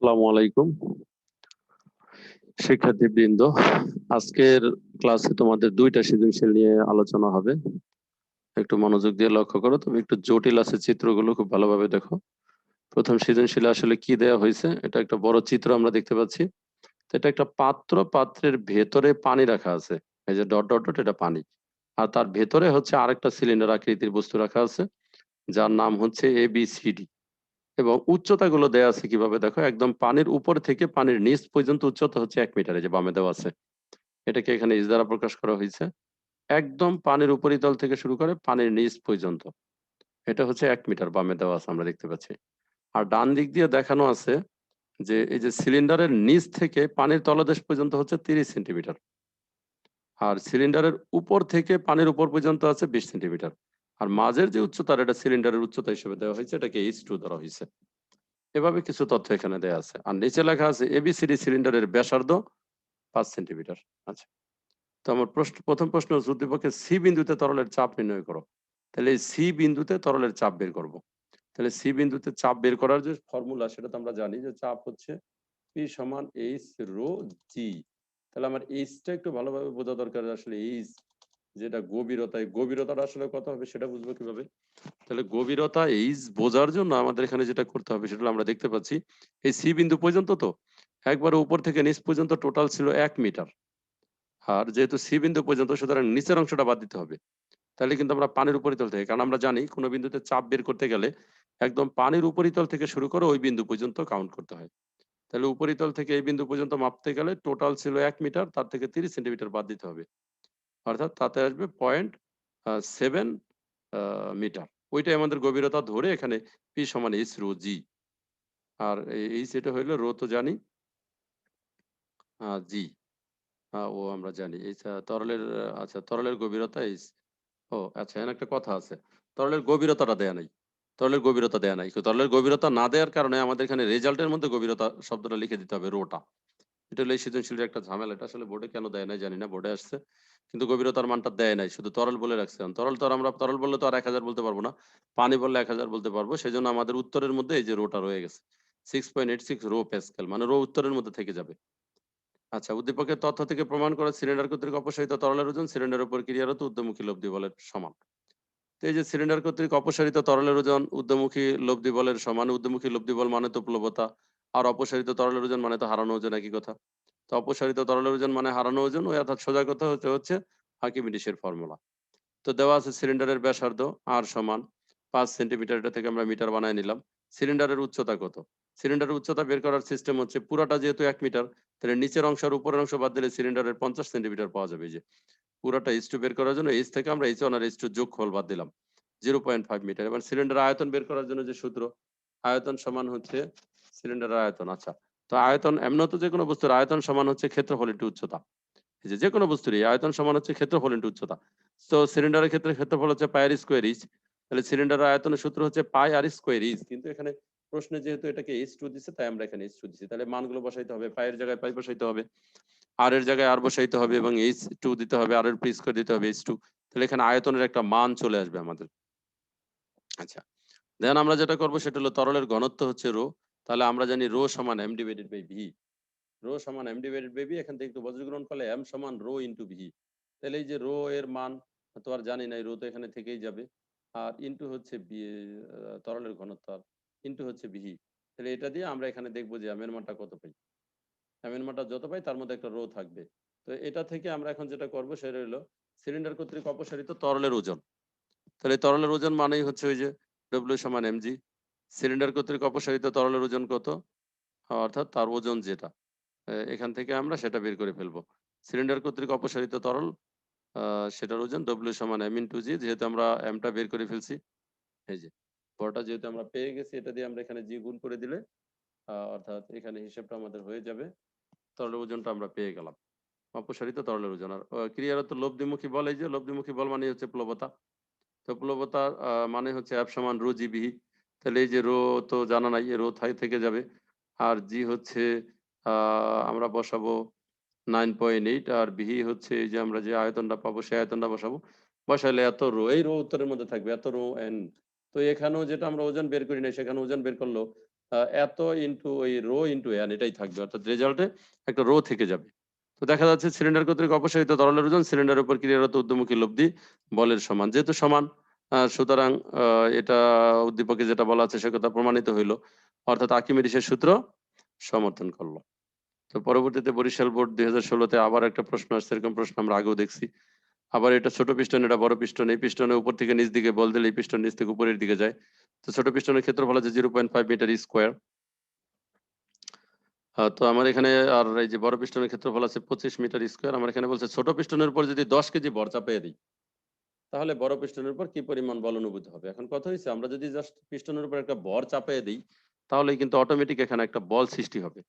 আসসালামু আলাইকুম। শিক্ষার্থীবৃন্দ, আজকের ক্লাসে তোমাদের দুইটা সৃজনশীল নিয়ে আলোচনা হবে। একটু মনোযোগ দিয়ে লক্ষ্য করো, তবে একটু জটিল আছে চিত্রগুলো, খুব ভালোভাবে দেখো। প্রথম সৃজনশীল আসলে কি দেয়া হয়েছে, এটা একটা বড় চিত্র আমরা দেখতে পাচ্ছি। এটা একটা পাত্র, পাত্রের ভেতরে পানি রাখা আছে। এই যে ডট ডট ডট, এটা পানি। আর তার ভেতরে হচ্ছে আরেকটা সিলিন্ডার আকৃতির বস্তু রাখা আছে, যার নাম হচ্ছে এ বি সি ডি এবং উচ্চতাগুলো দেয়া আছে কীভাবে? দেখো, একদম পানির উপর থেকে পানির নিচ পর্যন্ত উচ্চতা হচ্ছে এক মিটারে যে বামে দেওয়া আছে। এটাকে এখানে ইস দ্বারা প্রকাশ করা হয়েছে। একদম পানির উপরিতল থেকে শুরু করে পানির নিচ পর্যন্ত। এটা হচ্ছে এক মিটার বামে দেওয়া আছে আমরা দেখতে পাচ্ছি। আর ডান দিক দিয়ে দেখানো আছে যে এই যে সিলিন্ডারের নিচ থেকে পানির তলদেশ পর্যন্ত হচ্ছে তিরিশ সেন্টিমিটার। আর সিলিন্ডারের উপর থেকে পানির উপর পর্যন্ত আছে বিশ সেন্টিমিটার। আর মাঝের যে উচ্চতার, এটা সিলিন্ডারের উচ্চতা হিসেবে দেওয়া হয়েছে, এটাকে এইচ টু ধরা হয়েছে। এভাবে কিছু তথ্য এখানে দেওয়া আছে। আর নিচে লেখা আছে এবিসিডি সিলিন্ডারের ব্যাসার্ধ পাঁচ সেন্টিমিটার। আচ্ছা। তো আমার প্রশ্ন, প্রথম প্রশ্ন হচ্ছে উদ্দীপকে সি বিন্দুতে তরলের চাপ নির্ণয় করো। তাহলে এই সি বিন্দুতে তরলের চাপ বের করব। তাহলে সি বিন্দুতে চাপ বের করার যে ফর্মুলা, সেটা তো আমরা জানি যে চাপ হচ্ছে পি সমান এইচ রো জি তাহলে আমার এইচটা একটু ভালোভাবে বোঝা দরকার আসলে এইচ যেটা গভীরতা এই গভীরতাটা আসলে কত হবে, সেটা বুঝব কীভাবে? তাহলে গভীরতা এইচ বোঝার জন্য আমাদের এখানে যেটা করতে হবে, সেটা আমরা দেখতে পাচ্ছি, এই সি বিন্দু পর্যন্ত তো? একবারে উপর থেকে নিচ পর্যন্ত টোটাল ছিল এক মিটার। আর যেহেতু সি বিন্দু পর্যন্ত, সুতরাং নিচের অংশটা বাদ দিতে হবে। তাহলে কিন্তু আমরা পানির উপরিতল থেকে, কারণ আমরা জানি কোনো বিন্দুতে চাপ বের করতে গেলে একদম পানির উপরিতল থেকে শুরু করে ওই বিন্দু পর্যন্ত কাউন্ট করতে হয়। তাহলে উপরিতল থেকে এই বিন্দু পর্যন্ত মাপতে গেলে টোটাল ছিল এক মিটার, তার থেকে তিরিশ সেন্টিমিটার বাদ দিতে হবে। অর্থাৎ তাতে আসবে পয়েন্ট সেভেন মিটার ওইটাই আমাদের গভীরতা ধরে এখানে পি সমান এইচ রো জি আর এইচ এটা হইল রো তো জানি জি ও আমরা জানি। এই তরলের আচ্ছা তরলের গভীরতা এইচ ও আচ্ছা এখানে একটা কথা আছে। তরলের গভীরতাটা দেয়া নাই। তরলের গভীরতা দেয়া নাই। তরলের গভীরতা না দেওয়ার কারণে আমাদের এখানে রেজাল্টের মধ্যে গভীরতা শব্দটা লিখে দিতে হবে রোটা এটা হলো সৃজনশীলের একটা ঝামেলা। এটা আসলে বোর্ডে কেন দেয় নাই জানি না বোর্ডে আসছে। কিন্তু গভীরতার মানটা দেয় নাই, শুধু তরল বলে রাখছে। তরল তো আমরা, তরল বললে তো আর এক হাজার বলতে পারব না। পানি বললে এক হাজার বলতে পারব। সেই জন্য আমাদের উত্তরের মধ্যে এই যে রোটা রয়ে গেছে। Six point eight six rho pascal মানে রো উত্তরের মধ্যে থেকে যাবে। আচ্ছা উদ্দীপকের তথ্য থেকে প্রমাণ করা সিলিন্ডার কর্তৃক অপসারিত তরলের ওজন সিলিন্ডার উপর ক্রিয়ারত উদ্যমুখী লব্ধি বলের সমান। তো এই যে সিলিন্ডার কর্তৃক অপসারিত তরলের ওজন উদ্যমুখী লব্ধি বলের সমান, উদ্যমুখী লব্ধি বল মানে তো প্লবতা। আর অপসারিত তরলের ওজন মানে তো হারানো ওজন একই কথা। তো অপসারিত তরলের ওজন মানে হারানো ওজন, ওই অর্থাৎ সোজা কথা হচ্ছে হচ্ছে হাকিমিডিসের ফর্মুলা। তো দেওয়া আছে সিলিন্ডারের ব্যাসার্ধ আর সমান পাঁচ সেন্টিমিটার, এটা থেকে আমরা মিটার বানায় নিলাম। সিলিন্ডারের উচ্চতা কত? সিলিন্ডারের উচ্চতা বের করার সিস্টেম হচ্ছে পুরাটা যেহেতু এক মিটার, তাহলে নিচের অংশ আর উপরের অংশ বাদ দিলে সিলিন্ডারের পঞ্চাশ সেন্টিমিটার পাওয়া যাবে যে। পুরাটা এইচ বের করার জন্য এইচ থেকে আমরা এইচ ওয়ান আর এইচ টু যোগ খোল বাদ দিলাম। Zero point five metre. এবার সিলিন্ডার আয়তন বের করার জন্য যে সূত্র, আয়তন সমান হচ্ছে সিলিন্ডারের আয়তন আচ্ছা। তো আয়তন এমন তো যে কোনো বস্তুর আয়তন সমান হচ্ছে ক্ষেত্রফল ইন্টু উচ্চতা। যে যে কোনো বস্তুরই আয়তন সমান হচ্ছে ক্ষেত্রফল ইন্টু উচ্চতা। তো সিলিন্ডারের ক্ষেত্রে ক্ষেত্রফল হচ্ছে পাই আর স্কোয়ার ইচ তাহলে সিলিন্ডারের আয়তনের সূত্র হচ্ছে পাই আর স্কোয়ার ইচ কিন্তু এখানে প্রশ্নে যেহেতু এটাকে এইচ টু দিচ্ছে তাই আমরা এখানে এইচ টু দিচ্ছি তাহলে মানগুলো বসাইতে হবে পায়ের জায়গায় পাই বসাইতে হবে, আর এর জায়গায় আর বসাইতে হবে এবং এইচ টু দিতে হবে, আর এর পি স্কোয়ার দিতে হবে এইচ টু। তাহলে এখানে আয়তনের একটা মান চলে আসবে আমাদের। আচ্ছা দেন আমরা যেটা করব সেটা হলো তরলের ঘনত্ব হচ্ছে রো। তাহলে আমরা জানি রো সমান M divided by V rho সমান এম ডিভাইডেড বাই ভি এখান থেকে একটু বজ্রগ্রহণ করলে এম সমান রো ইন্টু ভি তাহলে এই যে রো এর মান, তো আর জানি নাই রো তো এখানে থেকেই যাবে। আর ইন্টু হচ্ছে তরলের ঘনত্ব আর ইন্টু হচ্ছে ভি তাহলে এটা দিয়ে আমরা এখানে দেখব যে এম এর মানটা কত পাই। এম এর মানটা যত পাই, তার মধ্যে একটা রো থাকবে। তো এটা থেকে আমরা এখন যেটা করব সেটা হলো সিলিন্ডার কর্তৃক অপসারিত তরলের ওজন। তাহলে তরলের ওজন মানেই হচ্ছে ওই যে ডব্লিউ সমান এমজি সিলিন্ডার কর্তৃক অপসারিত তরলের ওজন কত? অর্থাৎ তার ওজন যেটা। এখান থেকে আমরা সেটা বের করে ফেলব। সিলিন্ডার কর্তৃক অপসারিত তরল সেটার ওজন ডব্লিউ সমান এম ইন্টু জি যেহেতু আমরা এমটা বের করে ফেলছি। এই যে বড়টা যেহেতু আমরা পেয়ে গেছি, এটা দিয়ে আমরা এখানে জি গুণ করে দিলে অর্থাৎ এখানে হিসেবটা আমাদের হয়ে যাবে, তরলের ওজনটা আমরা পেয়ে গেলাম। অপসারিত তরলের ওজন। আর ক্রিয়ারত লব্ধিমুখী বল, এই যে লব্ধিমুখী বল মানে হচ্ছে প্লবতা। তো প্লবতার মানে হচ্ছে অ্যাপ সমান রো জিবি তাহলে এই যে রো তো জানা নাই রো থাই থেকে যাবে। আর জি হচ্ছে আমরা বসাবো নাইন পয়েন্ট এইট, আর বিহি হচ্ছে এই যে আমরা যে আয়তনটা পাবো সেই আয়তনটা বসাবো। বসাইলে এত রো, এই রো উত্তরের মধ্যে থাকবে, এত রো এন তো এখানেও যেটা আমরা ওজন বের করি না সেখানে ওজন বের করল এত ইন্টু ওই রো ইন্টু এন এটাই থাকবে। অর্থাৎ রেজাল্টে একটা রো থেকে যাবে। তো দেখা যাচ্ছে সিলিন্ডার কর্তৃক অপসারিত তরলের ওজন, সিলিন্ডারের উপর ক্রিয়ারত উদ্যমুখী লব্ধি, বলের সমান, যেহেতু সমান। সুতরাং এটা উদ্দীপকে যেটা বলা আছে সে কথা প্রমাণিত হইল। অর্থাৎ আকিমেডিসের সূত্র সমর্থন করল। তো পরবর্তীতে বরিশাল বোর্ড দুই হাজার ষোলোতে আবার একটা প্রশ্ন আসছে, এরকম প্রশ্ন আমরা আগেও দেখছি। আবার এটা ছোট পিস্টন, এটা বড় পিস্টন, এই পিস্টনের উপর থেকে নিচ দিকে বল দিলে এই পিস্টন নিচ থেকে উপরের দিকে যায়। তো ছোট পিস্টনের ক্ষেত্রফল আছে zero point five metre square. তো আমার এখানে আর এই যে বড় পিস্টনের ক্ষেত্রফল আছে পঁচিশ মিটার স্কোয়ার। আমার এখানে বলছে ছোট পিস্টনের উপর যদি দশ কেজি বর চাপিয়ে দিই তাহলে বড় পিস্টনের উপর কি পরিমাণ বল অনুভূত হবে? এখন কথা হয়েছে আমরা যদি জাস্ট পিস্টনের উপর একটা বর চাপিয়ে দিই তাহলে কিন্তু অটোমেটিক এখানে একটা বল সৃষ্টি হবে।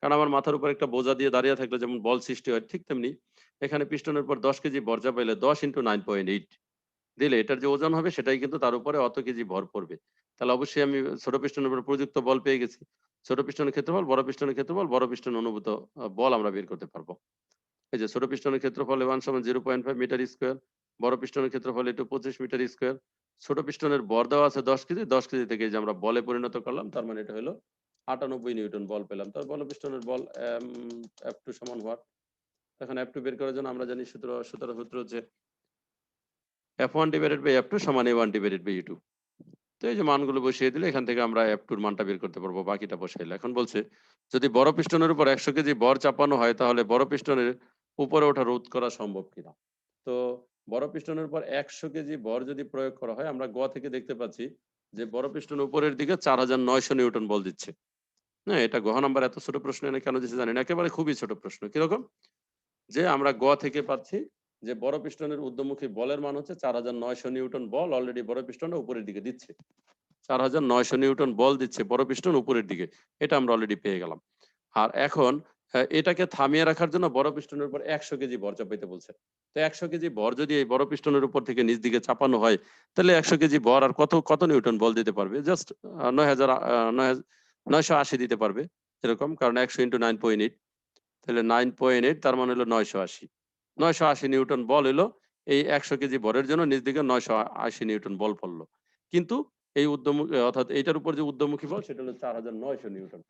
কারণ আমার মাথার উপর একটা বোঝা দিয়ে দাঁড়িয়ে থাকলে যেমন বল সৃষ্টি হয়, ঠিক তেমনি এখানে পিস্টনের উপর দশ কেজি বর চাপাইলে দশ ইন্টু নাইন পয়েন্ট এইট দিলে এটার যে ওজন হবে, সেটাই কিন্তু তার উপরে অত কেজি ভর পড়বে। তাহলে অবশ্যই আমি ছোট পিস্টনের উপর প্রযুক্ত বল পেয়ে গেছি। ছোট পিস্টনের ক্ষেত্রফল, বড় পিস্টনের ক্ষেত্রফল, বড় পিস্টন অনুভূত বল আমরা বের করতে পারব। এই যে ছোট পিস্টনের ক্ষেত্রফল ওয়ান সমান zero point five metre square বড় পিস্টনের ক্ষেত্রফল একটু পঁচিশ মিটার স্কোয়ার। ছোট পিস্টনের বর দেওয়া আছে দশ কেজি দশ কেজি থেকে যে আমরা বলে পরিণত করলাম, তার মানে এটা হলো আটানব্বই নিউটন বল পেলাম। তার বল পিস্টনের বল এফ টু সমান হওয়ার এখন এফ টু বের করার জন্য আমরা জানি সূত্র সূত্র সূত্র হচ্ছে F one divided by F two সমান A one divided by two. তো এই যে মানগুলো বসিয়ে দিলে এখান থেকে আমরা এফ টুর মানটা বের করতে পারব, বাকিটা বসাইলে এখন বলছে, যদি বড় পিস্টনের উপর একশো কেজি বর চাপানো হয়, তাহলে বড় পিস্টনের উপরে ওঠা রোধ করা সম্ভব কিনা? তো বড় পিস্টনের উপর একশো কেজি বর যদি প্রয়োগ করা হয়, আমরা গোয়া থেকে দেখতে পাচ্ছি যে বড় পিস্টন উপরের দিকে চার হাজার নয়শো নিউটন বল দিচ্ছে। হ্যাঁ এটা গহ নাম্বার এত ছোট প্রশ্ন, এনে কেন দিচ্ছে জানি না, একেবারে খুবই ছোট প্রশ্ন। কীরকম? যে আমরা গ থেকে পাচ্ছি যে বড় পিস্টনের উদ্যমুখী বলের মান হচ্ছে চার হাজার নয়শো নিউটন বল অলরেডি বড় পিস্টনটা উপরের দিকে দিচ্ছে। চার হাজার নয়শো নিউটন বল দিচ্ছে বড় পিস্টন উপরের দিকে, এটা আমরা অলরেডি পেয়ে গেলাম। আর এখন এটাকে থামিয়ে রাখার জন্য বড় পিস্টনের উপর একশো কেজি ভর চাপাইতে বলছে। তো একশো কেজি ভর যদি এই বড় পিস্টনের উপর থেকে নিচ দিকে চাপানো হয়, তাহলে একশো কেজি ভর আর কত কত নিউটন বল দিতে পারবে? জাস্ট নয় হাজার নয়শো আশি দিতে পারবে এরকম, কারণ একশো ইন্টু নাইন পয়েন্ট এইট তাহলে নাইন পয়েন্ট এইট তার মানে হলো নয়শো আশি। নয়শো আশি নিউটন বল এলো, এই একশো কেজি ভরের জন্য নিচ দিকে নয়শো আশি নিউটন বল পড়ল। কিন্তু এই উদ্যম, অর্থাৎ এইটার উপর যে উদ্যমুখী বল, সেটা হলো চার হাজার নয়শো নিউটন।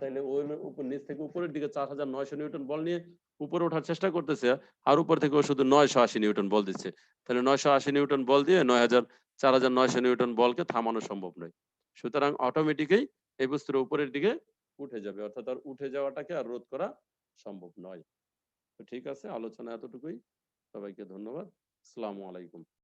তাইলে ওই উপর, নিচ থেকে উপরের দিকে চার হাজার নয়শো নিউটন বল নিয়ে উপরে ওঠার চেষ্টা করতেছে, আর উপর থেকে ও শুধু নয়শো আশি নিউটন বল দিচ্ছে। তাহলে নয়শো আশি নিউটন বল দিয়ে নয় হাজার চার হাজার নয়শো নিউটন বলকে থামানো সম্ভব নয়। সুতরাং অটোমেটিকই এই বস্তুর উপরের দিকে উঠে যাবে, অর্থাৎ আর উঠে যাওয়াটাকে আর রোধ করা সম্ভব নয়। তো ঠিক আছে, আলোচনা এতটুকুই। সবাইকে ধন্যবাদ। আসসালামু আলাইকুম।